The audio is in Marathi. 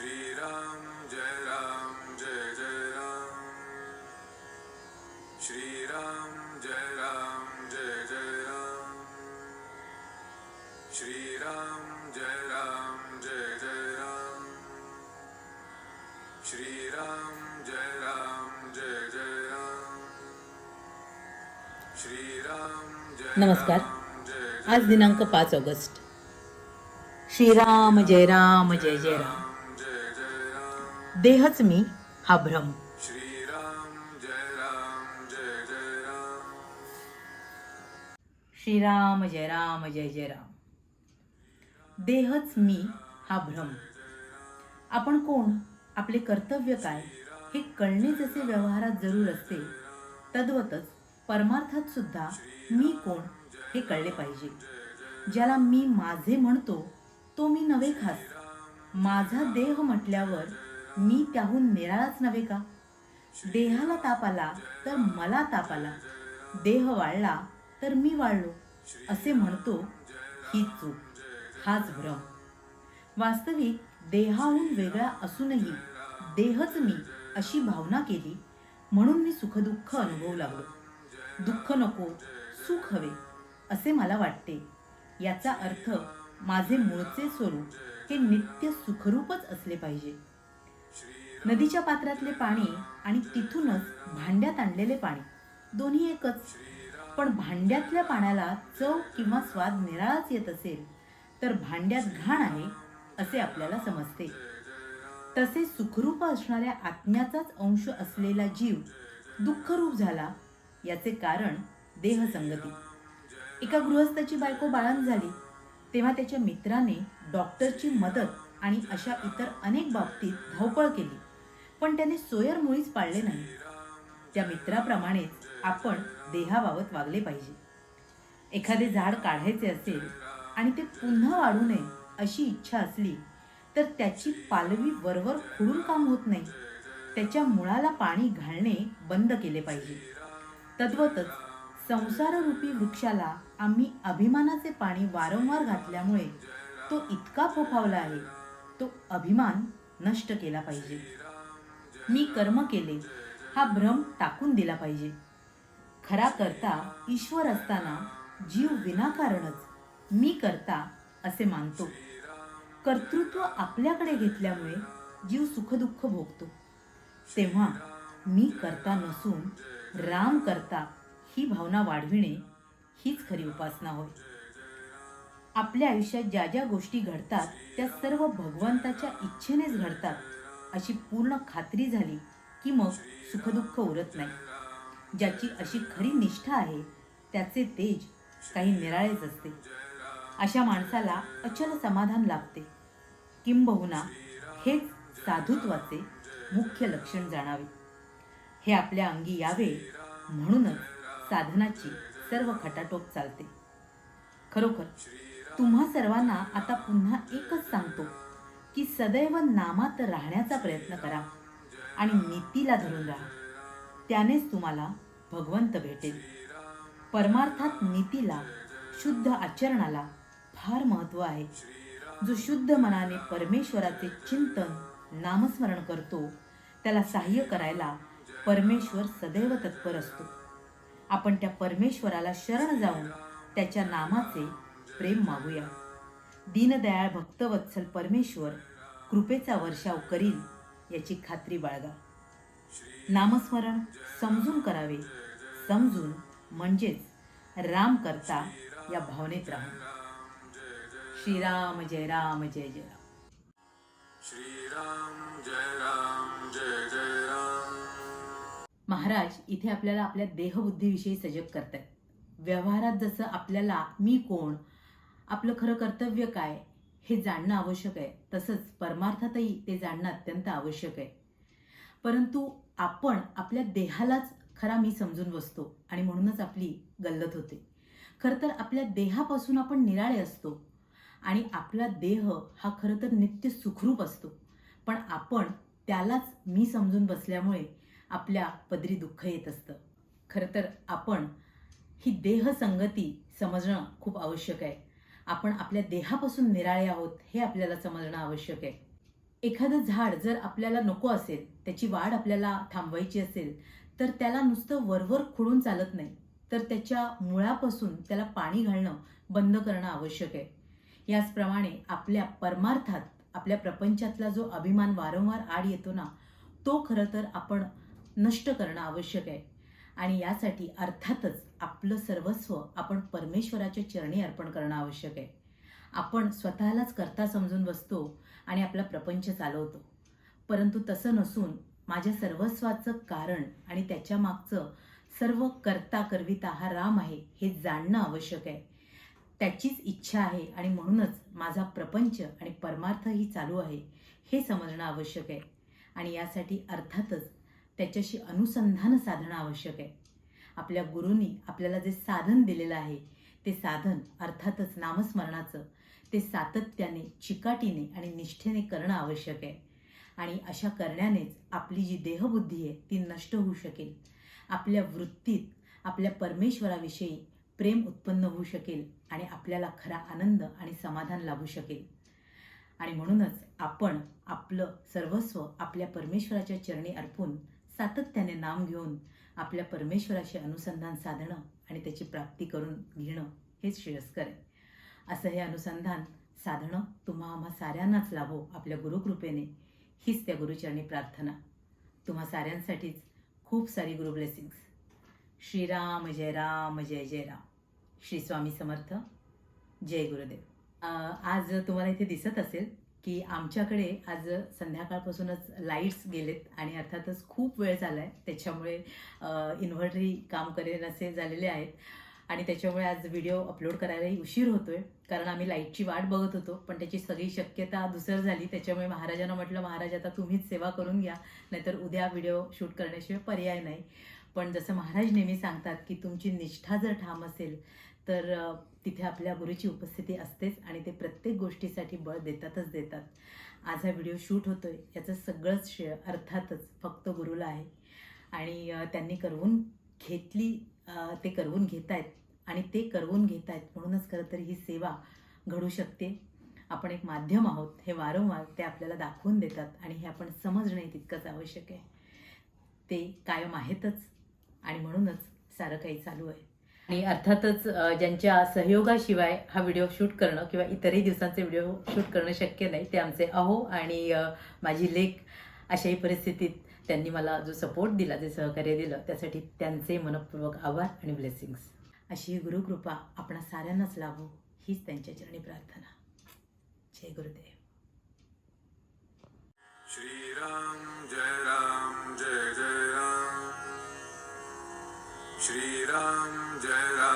श्रीराम जय राम जय जय राम। श्रीराम जय राम जय जय राम। श्रीराम जय राम जय जय राम। श्रीराम जय राम जय जय राम। श्रीराम जय नमस्कार. आज दिनांक पाच ऑगस्ट. श्रीराम जय राम जय जय राम जय जय राम. देहच मी हा भ्रम. श्रीराम जय राम जय जय राम. श्रीराम जय राम जय जय राम. देहच मी हा भ्रम. आपण कोण? आपले कर्तव्य काय? हे कळणे जसे व्यवहारात जरूर असते तद्वतच परमार्थात सुद्धा मी कोण हे कळले पाहिजे. ज्याला मी माझे म्हणतो तो मी नव्हे खास. माझा देह म्हटल्यावर मी त्याहून निराळाच नव्हे का? देहाला ताप आला तर मला ताप आला. देह वाळला तर मी वाळलो असे म्हणतो ही चूक. हाच भ्रम. वास्तविक देहाहून वेगळा असूनही देहच मी अशी भावना केली म्हणून मी सुखदुःख अनुभवू लागलो. दुःख नको सुख हवे असे मला वाटते. याचा अर्थ माझे मूळचे स्वरूप हे नित्य सुखरूपच असले पाहिजे. नदीच्या पात्रातले पाणी आणि तिथूनच भांड्यात आणलेले पाणी. दोन्ही एकच. पण भांड्यातल्या पाण्याला चव किंवा स्वाद निराळाच येत असेल तर भांड्यात घाण आहे असे आपल्याला समजते. तसे सुखरूप असणाऱ्या आत्म्याचाच अंश असलेला जीव दुःखरूप झाला याचे कारण देहसंगती. एका गृहस्थाची बायको बाळंत झाली. तेव्हा त्याच्या मित्राने डॉक्टरची मदत आणि अशा इतर अनेक बाबतीत धावपळ केली. पण त्याने सोयर मुळीच पाळले नाही. त्या मित्राप्रमाणेच आपण देहाबाबत वागले पाहिजे. एखादे झाड काढायचे असेल आणि ते पुन्हा वाढू नये अशी इच्छा असली तर त्याची पालवी वरवर खुडून काम होत नाही. त्याच्या मुळाला पाणी घालणे बंद केले पाहिजे. तद्वतच संसाररूपी वृक्षाला आम्ही अभिमानाचे पाणी वारंवार घातल्यामुळे तो इतका फोफावला आहे तो अभिमान नष्ट केला पाहिजे. मी कर्म केले हा भ्रम टाकून दिला पाहिजे. खरा करता ईश्वर असताना जीव विनाकारणच. मी करता असे मानतो. कर्तृत्व आपल्याकडे घेतल्यामुळे जीव सुखदुःख भोगतो. तेव्हा मी करता नसून राम करता ही भावना वाढविणे हीच खरी उपासना होय. आपल्या आयुष्यात ज्या ज्या गोष्टी घडतात त्या सर्व भगवंताच्या इच्छेनेच घडतात. अशी पूर्ण खात्री झाली की मग सुखदुःख उरत नाही. ज्याची अशी खरी निष्ठा आहे त्याचे तेज काही निराळेच असते. अशा माणसाला अचल समाधान लाभते. किंबहुना हेच साधुत्वाचे मुख्य लक्षण जाणावे. हे आपल्या अंगी यावे म्हणूनच साधनाची सर्व खटाटोप चालते. खरोखर तुम्हा सर्वांना आता पुन्हा एकच की सदैव नामात राहण्याचा प्रयत्न करा आणि नीतीला धरून राहा. त्यानेच तुम्हाला भगवंत भेटेल. परमार्थात नीतीला शुद्ध आचरणाला फार महत्त्व आहे. जो शुद्ध मनाने परमेश्वराचे चिंतन नामस्मरण करतो त्याला सहाय्य करायला परमेश्वर सदैव तत्पर असतो. आपण त्या परमेश्वराला शरण जाऊन त्याच्या नामाचे प्रेम मागूया. दीनदयाळ भक्तवत्सल परमेश्वर कृपेचा वर्षाव करील याची खात्री बाळगा. नामस्मरण समजून करावे. समजून म्हणजेच राम करता या भावनेत राहून श्रीराम जय राम जय जय राम. श्रीराम जय राम जय जय राम. महाराज इथे आपल्याला आपल्या देहबुद्धीविषयी सजग करतायत. व्यवहारात जसं आपल्याला मी कोण आपलं खरं कर्तव्य काय हे जाणणं आवश्यक आहे. तसंच परमार्थातही ते जाणणं अत्यंत आवश्यक आहे. परंतु आपण आपल्या देहालाच खरा मी समजून बसतो आणि म्हणूनच आपली गल्लत होते. खरं तर आपल्या देहापासून आपण निराळे असतो आणि आपला देह हा खरं तर नित्य सुखरूप असतो. पण आपण त्यालाच मी समजून बसल्यामुळे आपल्या पदरी दुःख येत असतं. खरं तर आपण ही देहसंगती समजणं खूप आवश्यक आहे. आपण आपल्या देहापासून निराळे आहोत हे आपल्याला समजणं आवश्यक आहे. एखादं झाड जर आपल्याला नको असेल त्याची वाढ आपल्याला थांबवायची असेल तर त्याला नुसतं वरवर खुडून चालत नाही. तर त्याच्या मुळापासून त्याला पाणी घालणं बंद करणं आवश्यक आहे. याचप्रमाणे आपल्या परमार्थात आपल्या प्रपंचातला जो अभिमान वारंवार आड येतो ना तो खरं तर आपण नष्ट करणं आवश्यक आहे. आणि यासाठी अर्थातच आपलं सर्वस्व आपण परमेश्वराच्या चरणी अर्पण करणं आवश्यक आहे. आपण स्वतःलाच करता समजून बसतो आणि आपला प्रपंच चालवतो. परंतु तसं नसून माझ्या सर्वस्वाचं कारण आणि त्याच्या मागचं सर्व करता करविता हा राम आहे हे जाणणं आवश्यक आहे. त्याचीच इच्छा आहे आणि म्हणूनच माझा प्रपंच आणि परमार्थही चालू आहे हे समजणं आवश्यक आहे. आणि यासाठी अर्थातच त्याच्याशी अनुसंधान साधणं आवश्यक आहे. आपल्या गुरूंनी आपल्याला जे साधन दिलेलं आहे ते साधन अर्थातच नामस्मरणाचं ते सातत्याने चिकाटीने आणि निष्ठेने करणं आवश्यक आहे. आणि अशा करण्यानेच आपली जी देहबुद्धी आहे ती नष्ट होऊ शकेल. आपल्या वृत्तीत आपल्या परमेश्वराविषयी प्रेम उत्पन्न होऊ शकेल आणि आपल्याला खरा आनंद आणि समाधान लाभू शकेल. आणि म्हणूनच आपण आपलं सर्वस्व आपल्या परमेश्वराच्या चरणी अर्पून सातत्याने नाम घेऊन आपल्या परमेश्वराशी अनुसंधान साधणं आणि त्याची प्राप्ती करून घेणं हेच श्रेयस्कर आहे. असं हे अनुसंधान साधणं तुम्हा आम्हा साऱ्यांनाच लाभो आपल्या गुरुकृपेने. हीच त्या गुरुचरणी प्रार्थना. तुम्हा साऱ्यांसाठीच खूप सारी गुरु ब्लेसिंग्स. श्रीराम जय राम जय जय राम. श्री स्वामी समर्थ. जय गुरुदेव. आज तुम्हाला इथे दिसत असेल की आमच्याकडे आज संध्याकाळपासूनच लाईट्स गेलेत आणि अर्थातच खूप वेळ झाला आहे त्याच्यामुळे इन्व्हर्टरी काम करेल असे झालेले आहेत. आणि त्याच्यामुळे आज व्हिडिओ अपलोड करायलाही उशीर होतोय. कारण आम्ही लाईटची वाट बघत होतो पण त्याची सगळी शक्यता दुसर झाली. त्याच्यामुळे महाराजांना म्हटलं महाराज आता तुम्हीच सेवा करून घ्या. नाहीतर उद्या व्हिडिओ शूट करण्याशिवाय पर्याय नाही. पण जसं महाराज नेहमी सांगतात की तुमची निष्ठा जर ठाम असेल तर तिथे आपल्या गुरुची उपस्थिती असतेच आणि ते प्रत्येक गोष्टीसाठी बळ देतातच देतात. आज हा व्हिडिओ शूट होतोय याचं सगळंच श्रेय अर्थातच फक्त गुरुला आहे. आणि त्यांनी करवून घेतली ते करवून घेत आहेत आणि ते करवून घेत आहेत म्हणूनच खरं तर ही सेवा घडू शकते. आपण एक माध्यम आहोत हे वारंवार ते आपल्याला दाखवून देतात आणि हे आपण समजणे तितकंच आवश्यक आहे. ते कायम आहेतच आणि म्हणूनच सारं काही चालू आहे. आणि अर्थातच ज्यांच्या सहयोगाशिवाय हा व्हिडिओ शूट करणं किंवा इतरही दिवसांचे व्हिडिओ शूट करणं शक्य नाही ते आमचे अहो आणि माझी लेख अशाही परिस्थितीत त्यांनी मला जो सपोर्ट दिला जे सहकार्य दिलं त्यासाठी त्यांचे मनपूर्वक आभार आणि ब्लेसिंग्स अशी गुरुकृपा आपणा साऱ्यांनाच लाभो हीच त्यांच्या चरणी प्रार्थना. जय गुरुदेव. श्रीराम जय राम जय जय राम. Shriram Jai Ram.